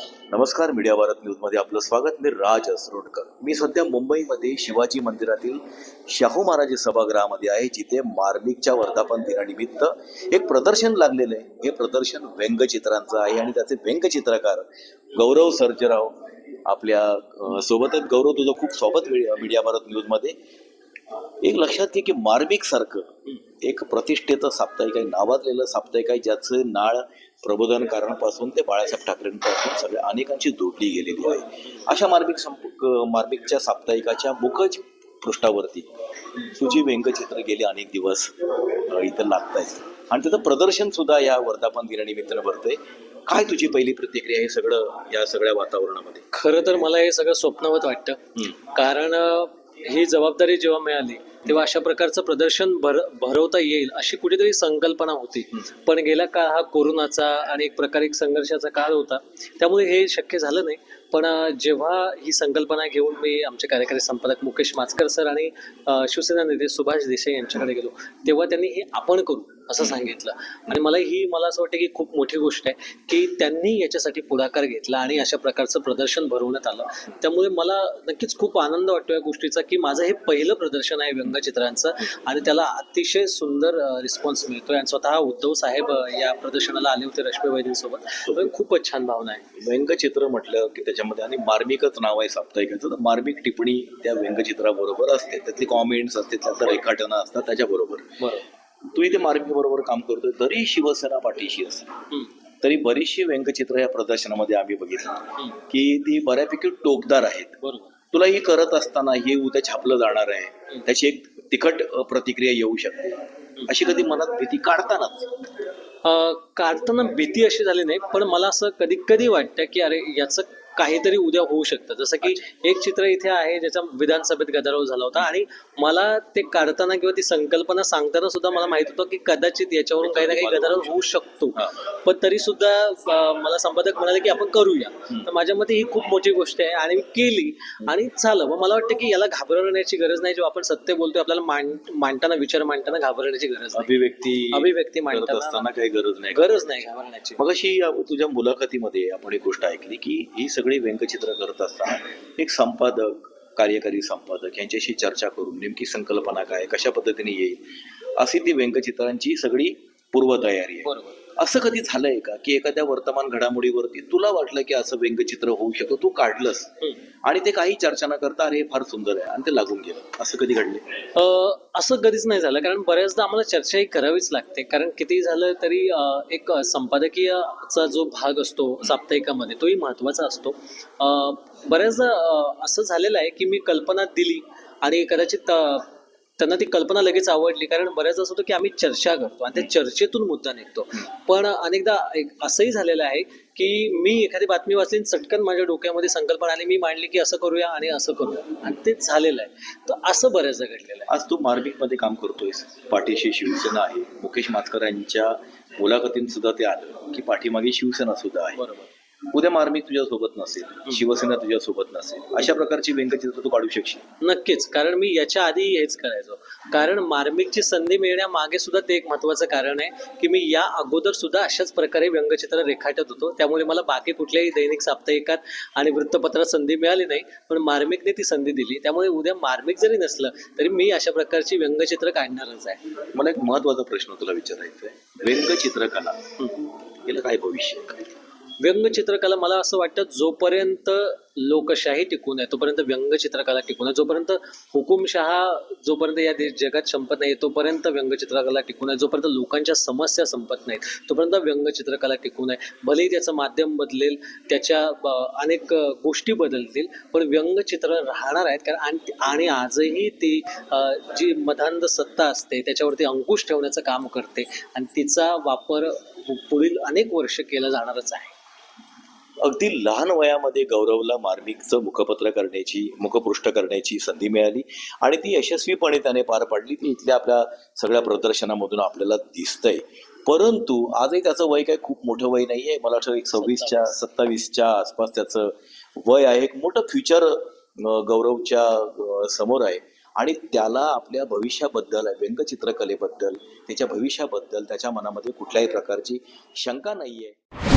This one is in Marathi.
नमस्कार मीडिया भारत न्यूजमध्ये आपलं स्वागत. मी राज असरोडकर. मी सध्या मुंबईमध्ये शिवाजी मंदिरातील शाहू महाराज सभागृहामध्ये आहे जिथे मार्मिकच्या वर्धापन दिनानिमित्त एक प्रदर्शन लागलेलं आहे. हे प्रदर्शन व्यंगचित्रांचं आहे आणि त्याचे व्यंगचित्रकार गौरव सर्जराव आपल्या सोबतच. गौरव तुझं खूप सोबत मीडिया भारत न्यूजमध्ये. एक लक्षात घे की मार्मिक सारखं एक प्रतिष्ठेचं साप्ताहिक आहे नावाजलेलं साप्ताहिक आहे ज्याचं नाळ प्रबोधन कारणापासून ते बाळासाहेब ठाकरेंपासून सगळ्या अनेकांची जोडली गेलेली आहे. अशा मार्मिक संप मार्मिकच्या साप्ताहिकाच्या मुखज पृष्ठावरती तुझी व्यंगचित्र गेले अनेक दिवस इथं लागत आहेत आणि त्याचं प्रदर्शन सुद्धा या वर्धापन दिनानिमित्तानं भरतंय. काय तुझी पहिली प्रतिक्रिया हे सगळं या सगळ्या वातावरणामध्ये? खरं तर मला हे सगळं स्वप्नवत वाटतं. कारण ही जबाबदारी जेव्हा मिळाली तेव्हा अशा प्रकारचं प्रदर्शन भर भरवता येईल अशी कुठेतरी संकल्पना होती. पण गेला काळ हा कोरोनाचा आणि एक प्रकारे संघर्षाचा काळ होता. त्यामुळे हे शक्य झालं नाही. पण जेव्हा ही संकल्पना घेऊन मी आमचे कार्यकारी संपादक मुकेश माचकर सर आणि शिवसेना नेते सुभाष देसाई यांच्याकडे गेलो तेव्हा त्यांनी हे आपण करू असं सांगितलं. आणि मला ही मला असं वाटतं की खूप मोठी गोष्ट आहे की त्यांनी याच्यासाठी पुढाकार घेतला आणि अशा प्रकारचं प्रदर्शन भरवण्यात आलं. त्यामुळे मला नक्कीच खूप आनंद वाटतो या गोष्टीचा की माझं हे पहिलं प्रदर्शन आहे व्यंगचित्रांचं आणि त्याला अतिशय सुंदर रिस्पॉन्स मिळतोय आणि स्वतः उद्धव साहेब या प्रदर्शनाला आले होते रश्मी वैद्यंसोबत त्यामुळे खूपच छान भावना आहे. व्यंगचित्र म्हटलं की त्याच्यामध्ये. आणि मार्मिकच नाव आहे साप्ताहिकाचं. तर मार्मिक टिप्पणी त्या व्यंगचित्राबरोबर असते. त्यातली कॉमेंट्स असते त्यातलं रेखाटनं असतात त्याच्याबरोबर. बरोबर. तू इथे मार्मिक बरोबर काम करतोय तरी शिवसेना पाठीशी हम्म. तरी बरीचशी व्यंगचित्र या प्रदर्शनामध्ये आम्ही बघितलं. की ती बऱ्यापैकी टोकदार आहेत. तुला ही करत असताना हे उद्या छापलं जाणार आहे. त्याची एक तिखट प्रतिक्रिया येऊ शकते. अशी कधी मनात भीती काढतानाच? काढताना भीती अशी झाली नाही पण मला असं कधी कधी वाटतं की अरे याचं काहीतरी उद्या होऊ शकतं. जसं की एक चित्र इथे आहे ज्याचा विधानसभेत गदारोळ झाला होता आणि मला ते काढताना किंवा ती संकल्पना सांगताना सुद्धा मला माहीत होतं की कदाचित याच्यावरून काही ना काही गदारोळ होऊ शकतो. पण तरी सुद्धा मला संपादक म्हणाले की आपण करूया. तर माझ्या मते ही खूप मोठी गोष्ट आहे आणि मी केली आणि झालं. मग मला वाटतं की याला घाबरण्याची गरज नाही. जेव्हा आपण सत्य बोलतोय आपल्याला मांड मांडताना विचार मांडताना घाबरण्याची गरज नाही. अभिव्यक्ती अभिव्यक्ती मांडताना असताना काही गरज नाही. गरज नाही घाबरण्याची. मग अशी तुझ्या मुलाखतीमध्ये आपण एक गोष्ट ऐकली की ही सगळी सगळी व्यंगचित्र करत असताना एक संपादक कार्यकारी संपादक यांच्याशी चर्चा करून नेमकी संकल्पना काय कशा पद्धतीने येईल अशी ती व्यंगचित्रांची सगळी पूर्वतयारी आहे. बरोबर. असं कधी झालंय का की एखाद्या वर्तमान घडामोडीवरती तुला वाटलं की असं व्यंगचित्र होऊ शकतं तू काढलंस. आणि ते काही चर्चा न करता अरे हे फार सुंदर आहे आणि ते लागून गेलं. असं कधी घडले असं कधीच नाही झालं कारण बऱ्याचदा आम्हाला चर्चाही करावीच लागते. कारण किती झालं तरी एक संपादकीयचा जो भाग असतो साप्ताहिकामध्ये तोही महत्त्वाचा असतो. बऱ्याचदा असं झालेलं आहे की मी कल्पना दिली आणि कदाचित त्यांना ती कल्पना लगेच आवडली कारण बऱ्याच असं होतं की आम्ही चर्चा करतो आणि त्या चर्चेतून मुद्दा निघतो. पण अनेकदा एक असंही झालेलं आहे की मी एखादी बातमी वाचली चटकन माझ्या डोक्यामध्ये संकल्पना आली मी मांडली की असं करूया आणि असं करूया. आणि ते झालेलं आहे. तर असं बऱ्याचदा घडलेलं आहे. आज तू मार्मिकमध्ये काम करतोयस. पाठीशी शिवसेना आहे. मुकेश माचकर यांच्या मुलाखतीत सुद्धा ते आलं की पाठीमागे शिवसेना सुद्धा आहे. बरोबर. उद्या मार्मिक तुझ्या सोबत नसेल शिवसेना तुझ्या सोबत नसेल अशा प्रकारची व्यंगचित्र तू काढू शकशील. नक्कीच कारण मी याच्या आधी हेच करायचो. कारण मार्मिकची संधी मिळण्यामागे सुद्धा ते एक महत्वाचं कारण आहे की मी या अगोदर सुद्धा अशाच प्रकारे व्यंगचित्र रेखाटत होतो. त्यामुळे मला बाकी कुठल्याही दैनिक साप्ताहिकात आणि वृत्तपत्रात संधी मिळाली नाही पण मार्मिकने ती संधी दिली. त्यामुळे उद्या मार्मिक जरी नसलं तरी मी अशा प्रकारची व्यंगचित्र काढणारच आहे. मला एक महत्त्वाचा प्रश्न तुला विचारायचा आहे. व्यंगचित्रकला याला काय भविष्य? व्यंगचित्रकला मला असं वाटतं जोपर्यंत लोकशाही टिकून आहे तोपर्यंत व्यंगचित्रकला टिकून आहे. जोपर्यंत हुकुमशहा जोपर्यंत या देश जगात संपत नाही तोपर्यंत व्यंगचित्रकला टिकून आहे. जोपर्यंत लोकांच्या समस्या संपत नाहीत तोपर्यंत व्यंगचित्रकला टिकून आहे. भलेही त्याचं माध्यम बदलेल त्याच्या अनेक गोष्टी बदलतील पण व्यंगचित्र राहणार आहेत. कारण आणि- आजही ती जी मधांध सत्ता असते त्याच्यावरती अंकुश ठेवण्याचं काम करते. आणि तिचा वापर पुढील अनेक वर्ष केला जाणारच आहे. अगदी लहान वयामध्ये गौरवला मार्मिकचं मुखपत्र करण्याची मुखपृष्ठ करण्याची संधी मिळाली आणि ती यशस्वीपणे त्याने पार पाडली. ती इथल्या आपल्या सगळ्या प्रदर्शनामधून आपल्याला दिसतंय. परंतु आजही त्याचं वय काही खूप मोठं वय नाही आहे मला वाटतं एक सव्वीसच्या सत्तावीसच्या आसपास त्याचं वय आहे. एक मोठं फ्युचर गौरवच्या समोर आहे. आणि त्याला आपल्या भविष्याबद्दल व्यंगचित्रकलेबद्दल त्याच्या भविष्याबद्दल त्याच्या मनामध्ये कुठल्याही प्रकारची शंका नाही आहे